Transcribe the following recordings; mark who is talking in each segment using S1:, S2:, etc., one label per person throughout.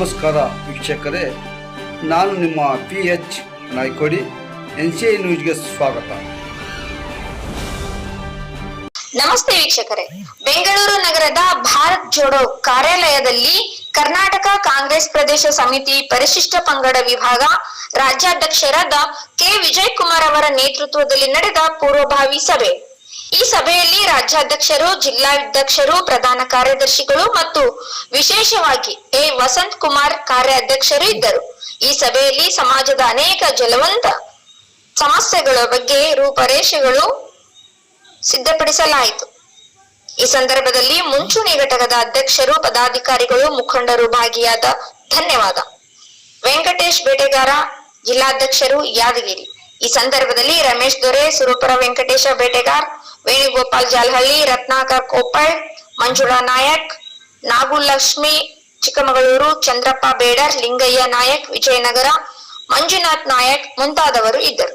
S1: ನಮಸ್ಕಾರ ವೀಕ್ಷಕರೇ, ನಾನು ನಿಮ್ಮ P H Naikodi, N C I ನ್ಯೂಸ್ಗೆ ಸ್ವಾಗತ.
S2: ನಮಸ್ತೆ ವೀಕ್ಷಕರೇ, ಬೆಂಗಳೂರು ನಗರದ ಭಾರತ್ ಜೋಡೋ ಕಾರ್ಯಾಲಯದಲ್ಲಿ ಕರ್ನಾಟಕ ಕಾಂಗ್ರೆಸ್ ಪ್ರದೇಶ ಸಮಿತಿ ಪರಿಶಿಷ್ಟ ಪಂಗಡ ವಿಭಾಗ ರಾಜ್ಯಾಧ್ಯಕ್ಷರಾದ ಕೆ. ವಿಜಯ್ ಕುಮಾರ್ ಅವರ ನೇತೃತ್ವದಲ್ಲಿ ನಡೆದ ಪೂರ್ವಭಾವಿ ಸಭೆ. ಈ ಸಭೆಯಲ್ಲಿ ರಾಜ್ಯಾಧ್ಯಕ್ಷರು, ಜಿಲ್ಲಾಧ್ಯಕ್ಷರು, ಪ್ರಧಾನ ಕಾರ್ಯದರ್ಶಿಗಳು ಮತ್ತು ವಿಶೇಷವಾಗಿ ಎ. ವಸಂತ್ ಕುಮಾರ್ ಕಾರ್ಯಾಧ್ಯಕ್ಷರು ಇದ್ದರು. ಈ ಸಭೆಯಲ್ಲಿ ಸಮಾಜದ ಅನೇಕ ಜಲವಂತ ಸಮಸ್ಯೆಗಳ ಬಗ್ಗೆ ರೂಪರೇಷೆಗಳು ಸಿದ್ಧಪಡಿಸಲಾಯಿತು. ಈ ಸಂದರ್ಭದಲ್ಲಿ ಮುಂಚೂಣಿ ಘಟಕದ ಅಧ್ಯಕ್ಷರು, ಪದಾಧಿಕಾರಿಗಳು, ಮುಖಂಡರು ಭಾಗಿಯಾದ ಧನ್ಯವಾದ. ವೆಂಕಟೇಶ್ ಬೇಟೆಗಾರ, ಜಿಲ್ಲಾಧ್ಯಕ್ಷರು ಯಾದಗಿರಿ. ಈ ಸಂದರ್ಭದಲ್ಲಿ ರಮೇಶ್ ದೊರೆ, ಸುರಪುರ ವೆಂಕಟೇಶ ಬೇಟೆಗಾರ್ ವೇಣುಗೋಪಾಲ್ ಜಾಲಹಳ್ಳಿ, ರತ್ನಾಕರ್ ಕೋಪಳ್ ಮಂಜುಳಾ ನಾಯಕ್, ನಾಗುಲಕ್ಷ್ಮಿ, ಚಿಕ್ಕಮಗಳೂರು, ಚಂದ್ರಪ್ಪ ಬೇಡರ್, ಲಿಂಗಯ್ಯ ನಾಯಕ್, ವಿಜಯನಗರ, ಮಂಜುನಾಥ್ ನಾಯಕ್ ಮುಂತಾದವರು ಇದ್ದರು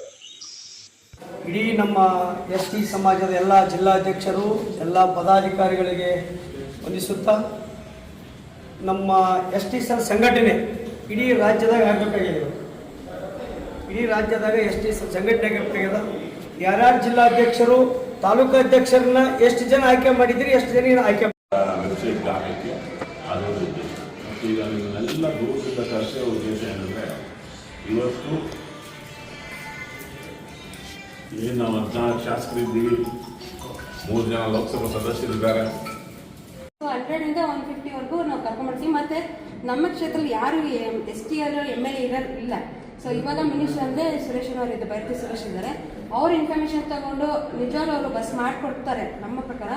S3: ಇಡೀ ನಮ್ಮ ಎಸ್ ಟಿ ಸಮಾಜದ ಎಲ್ಲ ಜಿಲ್ಲಾಧ್ಯಕ್ಷರು, ಎಲ್ಲ ಪದಾಧಿಕಾರಿಗಳಿಗೆ ವಂದಿಸುತ್ತಾ ನಮ್ಮ ಎಸ್ ಟಿ ಸರ್ ಸಂಘಟನೆ ಇಡೀ ರಾಜ್ಯದಾಗ ಆಗಬೇಕಾಗಿದೆ. ಇಡೀ ರಾಜ್ಯದಾಗ ಎಸ್ ಟಿ ಸಂಘಟನೆ ಆಗಬೇಕಾಗಿದೆ ಯಾರ್ಯಾರು ಜಿಲ್ಲಾಧ್ಯಕ್ಷರು ತಾಲೂಕು ಅಧ್ಯಕ್ಷರನ್ನ ಎಷ್ಟು ಜನ ಆಯ್ಕೆ ಮಾಡಿದ್ರಿ ಎಷ್ಟು ಜನ ಆಯ್ಕೆ
S4: ವೆಬ್ಸೈಟ್ ಹಾಕಿ ಅದೊಂದು ಉದ್ದೇಶ ಮತ್ತು ಈಗ ನಿಮ್ಮನ್ನೆಲ್ಲ ದೂರದಿಂದ ಕರೆಸಿರೋ ಉದ್ದೇಶ ಏನಂದರೆ ಇವತ್ತು ಏನು ನಾವು ಹದಿನಾಲ್ಕು ಶಾಸಕರಿದ್ದೀವಿ ಮೂರು ಜನ ಲೋಕಸಭಾ ಸದಸ್ಯರಿದ್ದಾರೆ
S5: ಹಂಡ್ರೆಡ್ ಇಂದ ಒನ್ ಫಿಫ್ಟಿವರೆಗೂ ನಾವು ಕರ್ಕೊಂಡ್ಬರ್ತೀವಿ ಮತ್ತೆ ನಮ್ಮ ಕ್ಷೇತ್ರದಲ್ಲಿ ಯಾರು S T R M L A ಇರೋ ಇಲ್ಲ. ಸೊ ಇವಾಗ ಮಿನಿಸ್ಟರ್ ಅಂದರೆ ಸುರೇಶ್ ಅವರು ಇದ್ದಾರೆ ಬೈರತಿ ಸುರೇಶ್ ಇದ್ದಾರೆ. ಅವ್ರ ಇನ್ಫಾರ್ಮೇಶನ್ ತಗೊಂಡು ನಿಜವಾಗ್ಲೂ ಅವರು ಬಸ್ ಮಾಡಿಕೊಡ್ತಾರೆ ನಮ್ಮ ಪ್ರಕಾರ.